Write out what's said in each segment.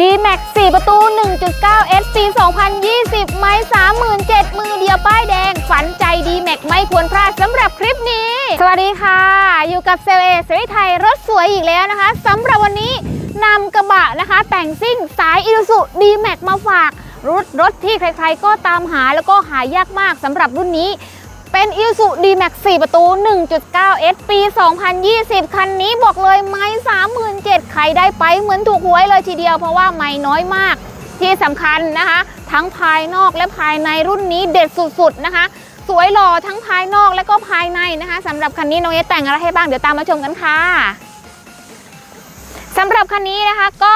d m a x 4 ประตู 1.9 S ปี2020 ไม่37,000มือเดียวป้ายแดง ฝันใจ d m a x ไม่ควรพลาดสำหรับคลิปนี้ สวัสดีค่ะ อยู่กับเซลเอสริไทย รถสวยอีกแล้วนะคะสำหรับวันนี้นำกระบะนะคะ แต่งซิ่งสายอิ u สุ d m a x มาฝากรถรถที่ใครๆก็ตามหาแล้วก็หายากมากสำหรับรุ่นนี้ เป็น i s u d m a x 4 ประตู 1.9 S ปี 2020 คันนี้บอกเลยไม่37,000ใครได้ไปเหมือนถูกหวยเลยทีเดียวเพราะว่าไม่น้อยมาก ที่สำคัญนะคะ ทั้งภายนอกและภายในรุ่นนี้เด็ดสุดๆนะคะ สวยหล่อทั้งภายนอกและก็ภายในนะคะสำหรับคันนี้น้องเอแต่งอะไรให้บ้างเดี๋ยวตามมาชมกันค่ะสำหรับคันนี้นะคะก็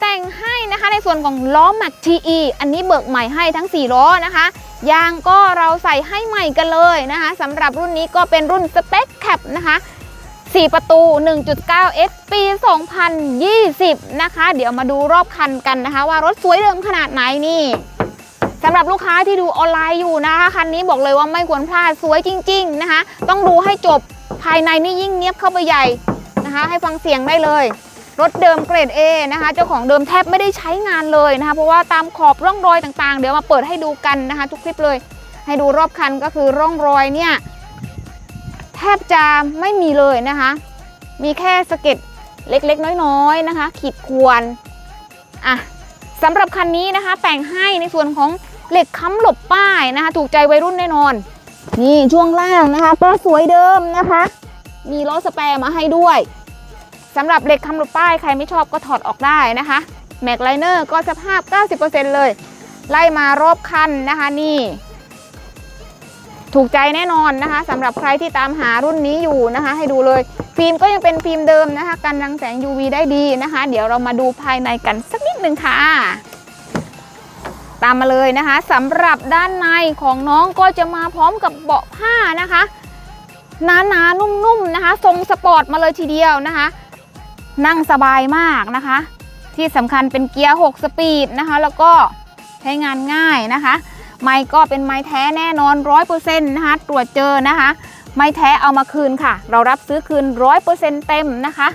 แต่งให้นะคะในส่วนของล้อแม็ก TE อันนี้เบิกใหม่ให้ทั้ง 4 ล้อนะคะ ยางก็เราใส่ให้ใหม่กันเลยนะคะสำหรับรุ่นนี้ก็เป็นรุ่นสเปคแคปนะคะ4 ประตู 1.9 S ปี 2020 นะคะ เดี๋ยวมาดูรอบคันกันนะคะ ว่ารถสวยเดิมขนาดไหนนี่สำหรับลูกค้าที่ดูออนไลน์อยู่นะคะ คันนี้บอกเลยว่าไม่ควรพลาดสวยจริง ๆ นะคะ ต้องดูให้จบภายในนี่ยิ่งเนียบเข้าไปใหญ่นะคะ ให้ฟังเสียงได้เลย รถเดิมเกรด A นะคะ เจ้าของเดิมแทบไม่ได้ใช้งานเลยนะคะ เพราะว่าตามขอบร่องรอยต่างๆ เดี๋ยวมาเปิดให้ดูกันนะคะ ทุกคลิปเลย ให้ดูรอบคันก็คือร่องรอยเนี่ยแทบจะไม่มีเลยนะคะ มีแค่สะเก็ดเล็กๆ น้อยๆนะคะ ขีดควรอะสำหรับคันนี้นะคะ แต่งให้ในส่วนของเหล็กค้ำหลบป้ายนะคะ ถูกใจวัยรุ่นแน่นอน นี่ช่วงล่างนะคะก็สวยเดิมนะคะ มีล้อสแปรมาให้ด้วย สำหรับเหล็กคำหลบป้ายใครไม่ชอบก็ถอดออกได้นะคะแม็กไลเนอร์ก็สภาพ 90%เลย ไล่มารอบคันนะคะนี่ ถูกใจแน่นอนนะคะสำหรับใครที่ตามหารุ่นนี้อยู่นะคะ ให้ดูเลย ฟิล์มก็ยังเป็นฟิล์มเดิมนะคะกันรังแสง UV ได้ดีนะคะ เดี๋ยวเรามาดูภายในกันสักนิดหนึ่งค่ะตามมาเลยนะคะสำหรับด้านในของน้องก็จะมาพร้อมกับเบาะผ้านะคะหนาๆนุ่มๆนะคะ ทรงสปอร์ตมาเลยทีเดียวนะคะ นั่งสบายมากนะคะ ที่สำคัญเป็นเกียร์ 6 สปีดนะคะ แล้วก็ใช้งานง่ายนะคะ ไม้ก็เป็นไม้แท้แน่นอน 100%นะคะ ตรวจเจอนะคะ ไม้แท้เอามาคืนค่ะ เรารับซื้อคืน 100%เต็มนะคะ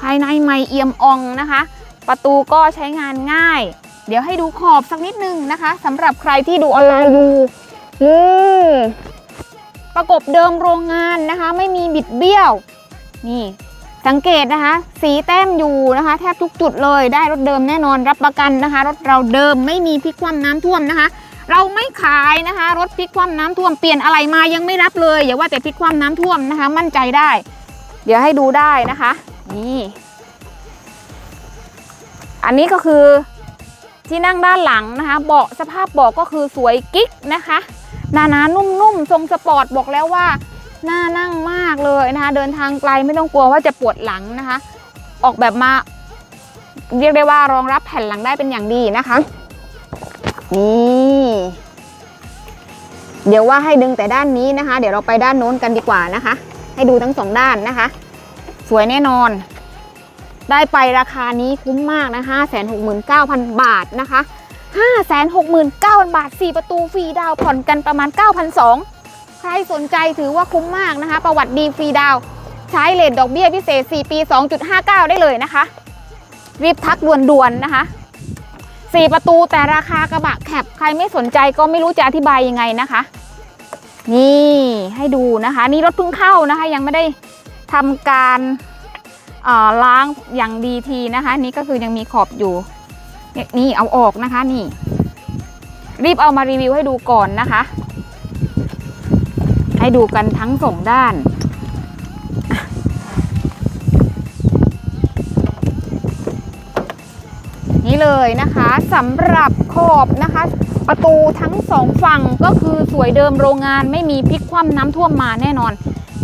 ภายในไม้เอี่ยมอ่องนะคะ ประตูก็ใช้งานง่าย เดี๋ยวให้ดูขอบสักนิดนึงนะคะสำหรับใครที่ดูออนไลน์อยู่นี่ประกบเดิมโรงงานนะคะ ไม่มีบิดเบี้ยว นี่ สังเกตนะคะ สีแต้มอยู่นะคะ แทบทุกจุดเลยได้รถเดิมแน่นอนรับประกันนะคะ รถเราเดิมไม่มีพลิกคว่ำน้ำท่วมนะคะ เราไม่ขายนะคะ รถพลิกคว่ำน้ำท่วมเปลี่ยนอะไรมายังไม่รับเลยอย่าว่าแต่พลิกคว่ำน้ำท่วมนะคะ มั่นใจได้ เดี๋ยวให้ดูได้นะคะ นี่ อันนี้ก็คือที่นั่งด้านหลังนะคะ เบาะสภาพเบาะก็คือสวยกิ๊กนะคะหนาๆนุ่มๆทรงสปอร์ตบอกแล้วว่า น่านั่งมากเลยนะคะ เดินทางไกลไม่ต้องกลัวว่าจะปวดหลังนะคะ ออกแบบมา เรียกได้ว่ารองรับแผ่นหลังได้เป็นอย่างดีนะคะนี่เดี๋ยวว่าให้ดึงแต่ด้านนี้นะคะ เดี๋ยวเราไปด้านโน้นกันดีกว่านะคะ ให้ดูทั้งสองด้านนะคะ สวยแน่นอน ได้ไปราคานี้คุ้มมากนะคะ569,000บาทนะคะ569,000บาท4ประตูฟรีดาวผ่อนกันประมาณ9,200 ใครสนใจถือว่าคุ้มมากนะคะ ประวัติดีฟรีดาวใช้เลทดอกเบี้ยพิเศษ 4 ปี 2.59 ได้เลยนะคะ รีบทักด่วนๆนะคะ 4 ประตูแต่ราคากระบะแคปใครไม่สนใจก็ไม่รู้จะอธิบายยังไงนะคะ นี่ให้ดูนะคะ นี่รถเพิ่งเข้านะคะ ยังไม่ได้ทำการล้างอย่างดีทีนะคะ นี่ก็คือยังมีขอบอยู่นี่เอาออกนะคะนี่ รีบเอามารีวิวให้ดูก่อนนะคะ ให้ดูกันทั้งสองด้าน นี่เลยนะคะสำหรับขอบนะคะ ประตูทั้งสองฝั่งก็คือสวยเดิมโรงงานไม่มีพลิกคว่ำน้ำท่วมมาแน่นอน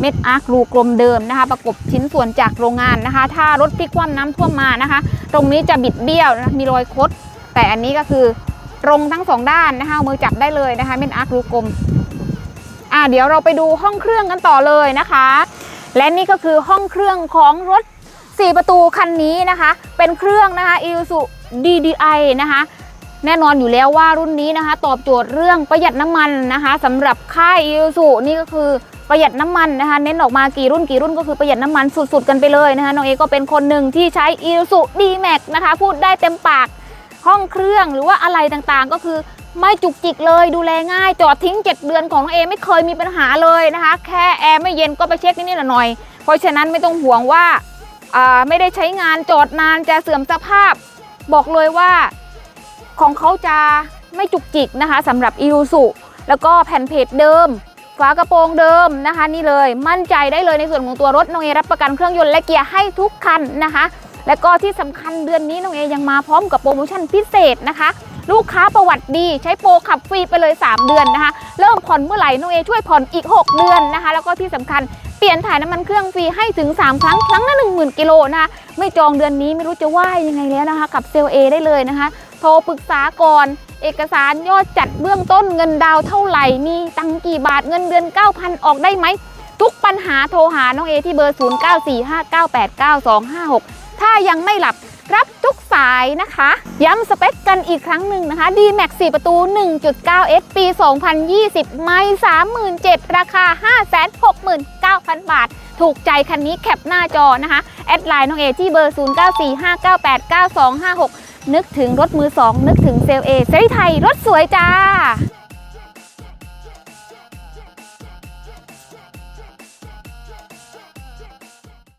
เม็ดอาร์ครูกลมเดิมนะคะ ประกบชิ้นส่วนจากโรงงานนะคะ ถ้ารถพลิกคว่ำน้ำท่วมมานะคะ ตรงนี้จะบิดเบี้ยวนะมีรอยคดแต่อันนี้ก็คือตรงทั้งสองด้านนะคะมือจับได้เลยนะคะ เม็ดอาร์ครูกลม อ่าเดี๋ยวเราไปดูห้องเครื่องกันต่อเลยนะคะ และนี่ก็คือห้องเครื่องของรถ 4 ประตูคันนี้นะคะ เป็นเครื่องนะคะ Isuzu DDI นะคะ แน่นอนอยู่แล้วว่ารุ่นนี้นะคะ ตอบโจทย์เรื่องประหยัดน้ำมันนะคะสำหรับค่าย Isuzu นี่ก็คือประหยัดน้ำมันนะคะเน้นออกมากี่รุ่นกี่รุ่นก็คือประหยัดน้ำมันสุดๆกันไปเลยนะคะน้องเอก็เป็นคนหนึ่งที่ใช้ i s u d m a x นะคะ พูดได้เต็มปากห้องเครื่องหรือว่าอะไรต่างๆ ก็คือ ไม่จุกจิกเลยดูแลง่าย จอดทิ้ง 7 เดือนของน้องเอไม่เคยมีปัญหาเลยนะคะ แค่แอร์ไม่เย็นก็ไปเช็คนิดหน่อย เพราะฉะนั้นไม่ต้องห่วงว่าไม่ได้ใช้งานจอดนานจะเสื่อมสภาพ บอกเลยว่าของเขาจะไม่จุกจิกนะคะสำหรับอิ u สุแล้วก็แผ่นเพจเดิมฝากระโปรงเดิมนะคะ นี่เลยมั่นใจได้เลยในส่วนของตัวรถน้องเอรับประกันเครื่องยนต์และเกียร์ให้ทุกคันนะคะ และก็ที่สำคัญเดือนนี้น้องเอยังมาพร้อมกับโปรโมชั่นพิเศษนะคะ ลูกค้าประวัติดีใช้โปรขับฟรีไปเลย 3 เดือนนะคะ เริ่มผ่อนเมื่อไหร่น้องเอช่วยผ่อนอีก 6 เดือนนะคะ แล้วก็ที่สำคัญเปลี่ยนถ่ายน้ำมันเครื่องฟรีให้ถึง 3 ครั้ง ครั้งละ10,000 กิโลนะคะ ไม่จองเดือนนี้ไม่รู้จะว่ายังไงแล้วนะคะ กับเซลเอได้เลยนะคะ โทรปรึกษาก่อนเอกสารยอดจัดเบื้องต้นเงินดาวเท่าไหร่ มีตังกี่บาทเงินเดือน 9,000 ออกได้ไหม ทุกปัญหาโทรหาน้องเอที่เบอร์ 0945989256 ถ้ายังไม่หลับ รับทุกสายนะคะ ย้ำสเปคกันอีกครั้งหนึ่งนะคะ D-Max 4 ประตู 1.9S ปี 2020 ไม่ 37,000 ราคา 569,000 บาท ถูกใจคันนี้แคปหน้าจอนะคะ แอดไลน์น้องเอที่เบอร์ 0945989256 นึกถึงรถมือสองนึกถึงเซลเอเซรีไทยรถสวยจ้า